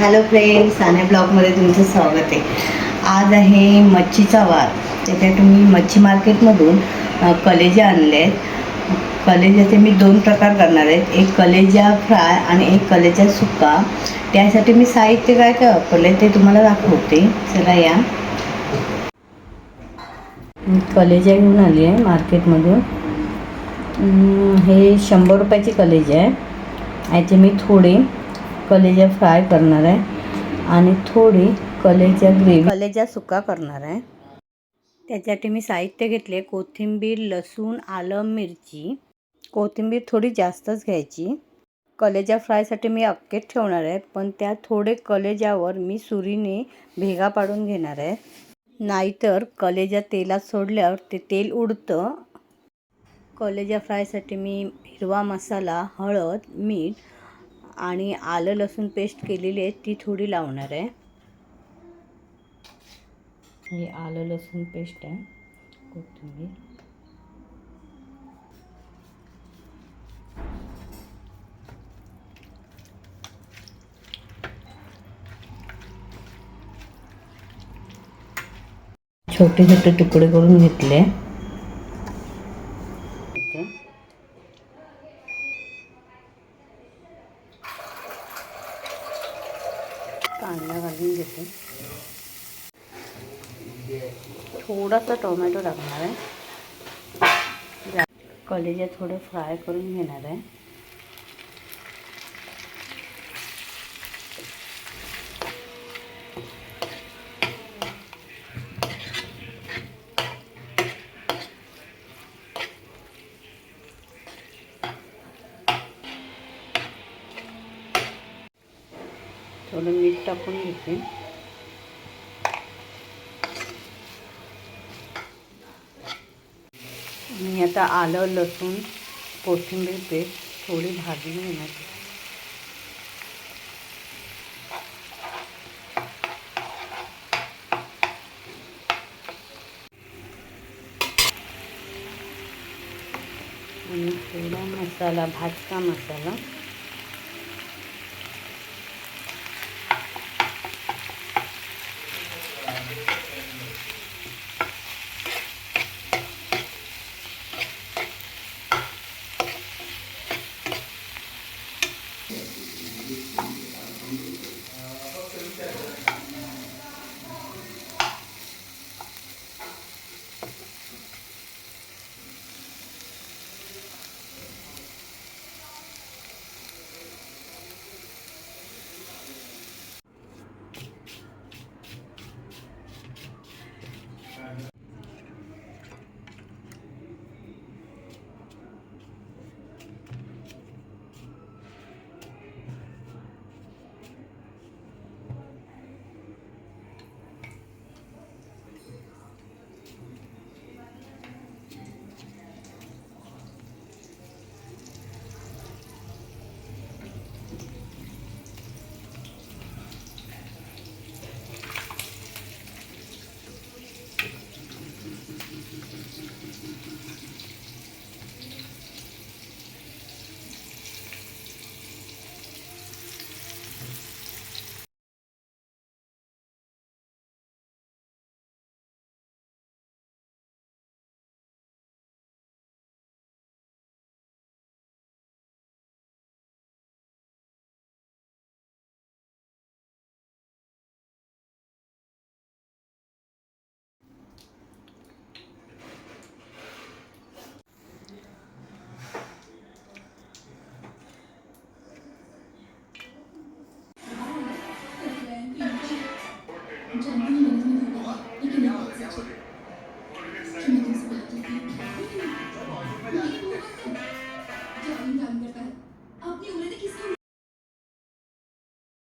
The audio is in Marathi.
हॅलो फ्रेंड्स साने ब्लॉगमध्ये तुमचं स्वागत आहे. आज आहे मच्छीचा वार. त्याच्यात तुम्ही मच्छी मार्केटमधून कलेजे कलेजा आणले आहेत कलेजाचे मी दोन प्रकार करणार आहेत. एक कलेजा फ्राय आणि एक कलेजा सुक्का. त्यासाठी मी साहित्य काय काय वापरले ते तुम्हाला दाखवते. चला या. कलेजा घेऊन आली आहे मार्केटमधून. हे शंभर रुपयाची कलेजी आहे. याचे मी थोडे कलेजा फ्राय करणार आहे. आणि थोडी कलेजा ग्रेव्ही. कलेजा सुका करणार आहे. त्याच्यासाठी मी साहित्य घेतले. कोथिंबीर लसूण आलं मिरची. कोथिंबीर थोडी जास्तच घ्यायची. कलेजा फ्रायसाठी मी अक्केत ठेवणार आहे. पण त्या थोडे कलेजावर मी सुरीने भेगा पाडून घेणार आहे. नाहीतर कलेजा तेलात सोडल्यावर ते तेल उडतं. कलेजा फ्रायसाठी मी हिरवा मसाला हळद मीठ आणि आलं लसूण पेस्ट केलेली आहे ती थोडी लावणार आहे. हे आलं लसूण पेस्ट आहे कोथिंबीर. छोटे छोटे तुकडे करून घेतले. कांदा घालून घेते थोडासा टोमॅटो टाकणार आहे जा- कलेजे थोडे फ्राय करून घेणार आहे थोडं मीठ टाकून घेते. मी आता आलं लसूण कोथिंबीर पेस्ट थोडी भाजी घेणार आणि थोडा मसाला भाजका मसाला. 站第一人你肯定得